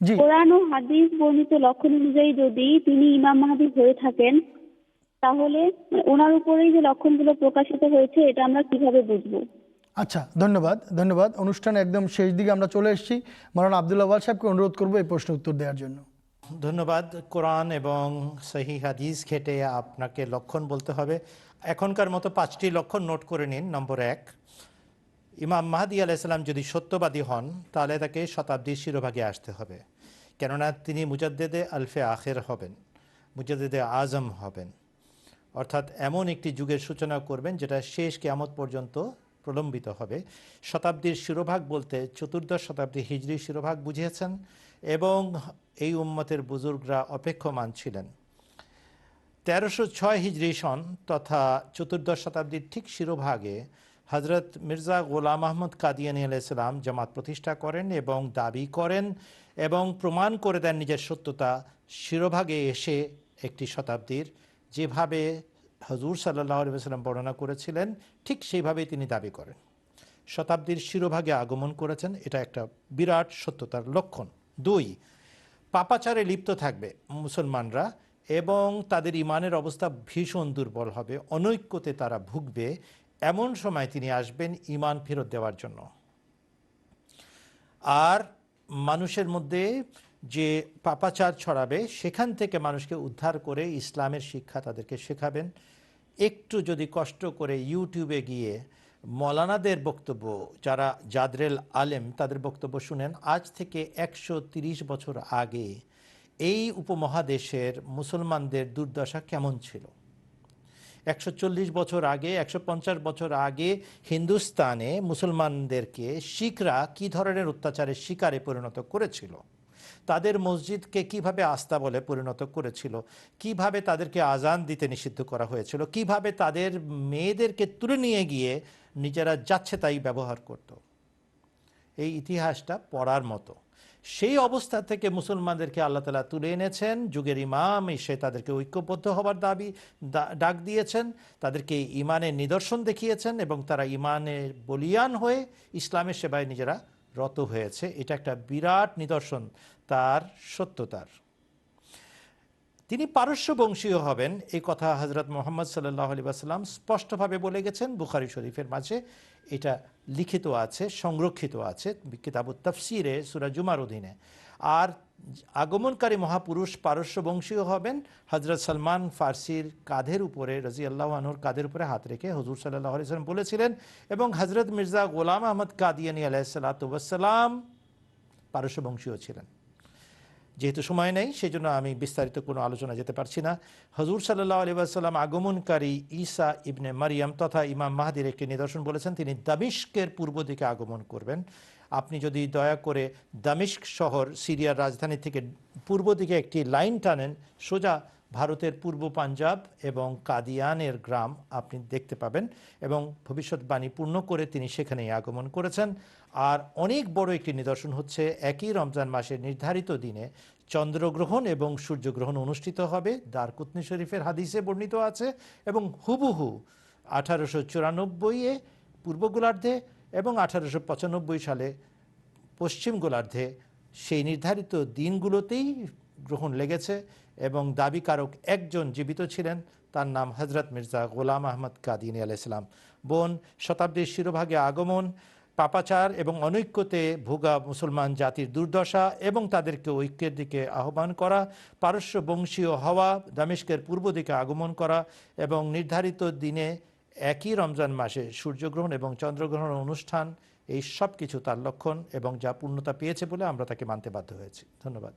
জি। কোরআন ও হাদিস বর্ণিত লক্ষণ অনুযায়ী যদি তিনি ইমাম মাহাদি হয়ে থাকেন তাহলে ওনার উপরেই যে লক্ষণগুলো প্রকাশিত হয়েছে এটা আমরা কীভাবে বুঝব? আচ্ছা ধন্যবাদ ধন্যবাদ। অনুষ্ঠান একদম শেষ দিকে আমরা চলে এসেছি। মারানা আবদুল্লাহ সাহেবকে অনুরোধ করব এই প্রশ্ন উত্তর দেওয়ার জন্য। ধন্যবাদ। কোরআন এবং সহি হাদিস ঘেটে আপনাকে লক্ষণ বলতে হবে। এখনকার মতো পাঁচটি লক্ষণ নোট করে নিন নম্বর এক। ইমাম মাহাদি আলাইসাল্লাম যদি সত্যবাদী হন, তাহলে তাকে শতাব্দীর শিরোভাগে আসতে হবে। কেননা তিনি মুজাদ্দেদে আলফে আখের হবেন, মুজাদ্দেদে আজম হবেন। অর্থাৎ এমন একটি যুগের সূচনা করবেন যেটা শেষ কেয়ামত পর্যন্ত প্রলম্বিত হবে। শতাব্দীর শিরোভাগ বলতে চতুর্দশ শতাব্দী হিজরি শিরোভাগ বুঝিয়েছেন এবং এই উম্মতের বুজুর্গরা অপেক্ষমান ছিলেন। তেরোশো ছয় হিজরি সন তথা চতুর্দশ শতাব্দীর ঠিক শিরোভাগে হজরত মির্জা গোলাম আহমদ কাদিয়ানি আলাইসালাম জামাত প্রতিষ্ঠা করেন এবং দাবি করেন এবং প্রমাণ করে দেন নিজের সত্যতা শিরোভাগে এসে একটি শতাব্দীর যেভাবে হজুর সাল্লাহ আলিয়াল্লাম বর্ণনা করেছিলেন, ঠিক সেইভাবেই তিনি দাবি করেন। শতাব্দীর শিরোভাগে আগমন করেছেন, এটা একটা বিরাট সত্যতার লক্ষণ। দুই, পাপাচারে লিপ্ত থাকবে মুসলমানরা এবং তাদের ইমানের অবস্থা ভীষণ দুর্বল হবে, অনৈক্যতে তারা ভুগবে এমন সময় তিনি আসবেন ইমান ফেরত দেওয়ার জন্য। আর মানুষের মধ্যে যে পাপাচার ছড়াবে, সেখান থেকে মানুষকে উদ্ধার করে ইসলামের শিক্ষা তাদেরকে শেখাবেন। একটু যদি কষ্ট করে ইউটিউবে গিয়ে মৌলানাদের বক্তব্য, যারা জাদরেল আলেম, তাদের বক্তব্য শুনেন, আজ থেকে একশো বছর আগে এই উপমহাদেশের মুসলমানদের দুর্দশা কেমন ছিল? একশো চল্লিশ বছর আগে, একশো পঞ্চাশ বছর আগে হিন্দুস্তানে মুসলমানদেরকে শিখরা কি ধরনের অত্যাচারের শিকারে পরিণত করেছিল? তাদের মসজিদকে কীভাবে আস্থা বলে পরিণত করেছিল? কীভাবে তাদেরকে আজান দিতে নিষিদ্ধ করা হয়েছিল? কীভাবে তাদের মেয়েদেরকে তুলে নিয়ে গিয়ে নিজেরা যাচ্ছে তাই ব্যবহার করত? এই ইতিহাসটা পড়ার মতো। সেই অবস্থা থেকে মুসলমানদেরকে আল্লাহ তালা তুলে এনেছেন। যুগের ইমাম সে তাদেরকে ঐক্যবদ্ধ হবার দাবি ডাক দিয়েছেন। তাদেরকে ইমানের নিদর্শন দেখিয়েছেন এবং তারা ইমানের বলিয়ান হয়ে ইসলামের সেবায় নিজেরা রত হয়েছে। এটা একটা বিরাট নিদর্শন, তার সত্যতার। তিনি পারস্য বংশীয় হবেন। এই কথা হজরত মোহাম্মদ সাল্লাহ আলী স্পষ্টভাবে বলে গেছেন। বুখারি শরীফের মাঝে এটা লিখিত আছে, সংরক্ষিত আছে কিতাবুত তফসিরে, সুরা জুমার অধীনে। আর আগমনকারী মহাপুরুষ পারস্য বংশীয় হবেন। হজরত সলমান ফার্সির কাঁধের উপরে রাজি আল্লাহ আনুর কাঁধের উপরে হাত রেখে হজুর সাল্লাহ আলিয়াল্লাম বলেছিলেন এবং হজরত মির্জা গোলাম আহমদ কাদিয়ানি আলাইসাল্লাতাম পারস্য বংশীয় ছিলেন। যেহেতু সময় নেই সেই জন্য আমি বিস্তারিত কোনো আলোচনা যেতে পারছি না। হজুর সাল্লাহ আলী আসাল্লাম আগমনকারী ঈসা ইবনে মারিয়াম তথা ইমাম মাহাদির একটি নিদর্শন বলেছেন, তিনি দামিস্কের পূর্ব দিকে আগমন করবেন। আপনি যদি দয়া করে দামিস্ক শহর সিরিয়ার রাজধানী থেকে পূর্ব দিকে একটি লাইন টানেন, সোজা ভারতের পূর্ব পাঞ্জাব এবং কাদিয়ানের গ্রাম আপনি দেখতে পাবেন এবং ভবিষ্যৎবাণী পূর্ণ করে তিনি সেখানেই আগমন করেছেন। আর অনেক বড় একটি নিদর্শন হচ্ছে একই রমজান মাসের নির্ধারিত দিনে চন্দ্রগ্রহণ এবং সূর্যগ্রহণ অনুষ্ঠিত হবে। দার কুতনি শরীফের হাদিসে বর্ণিত আছে এবং হুবহু আঠারোশো চুরানব্বইয়ে পূর্ব গোলার্ধে এবং আঠারোশো পঁচানব্বই সালে পশ্চিম গোলার্ধে সেই নির্ধারিত দিনগুলোতেই গ্রহণ লেগেছে এবং দাবিকারক একজন জীবিত ছিলেন, তার নাম হজরত মির্জা গোলাম আহমদ কাদিনী আলাইসালাম বোন, শতাব্দীর শিরোভাগে আগমন, পাপাচার এবং অনৈক্যতে ভোগা মুসলমান জাতির দুর্দশা এবং তাদেরকে ঐক্যের দিকে আহ্বান করা, পারস্য বংশীয় হওয়া, দামেস্কের পূর্ব দিকে আগমন করা এবং নির্ধারিত দিনে একই রমজান মাসে সূর্যগ্রহণ এবং চন্দ্রগ্রহণ অনুষ্ঠান, এই সব কিছু তার লক্ষণ এবং যা পূর্ণতা পেয়েছে বলে আমরা তাকে মানতে বাধ্য হয়েছি। ধন্যবাদ।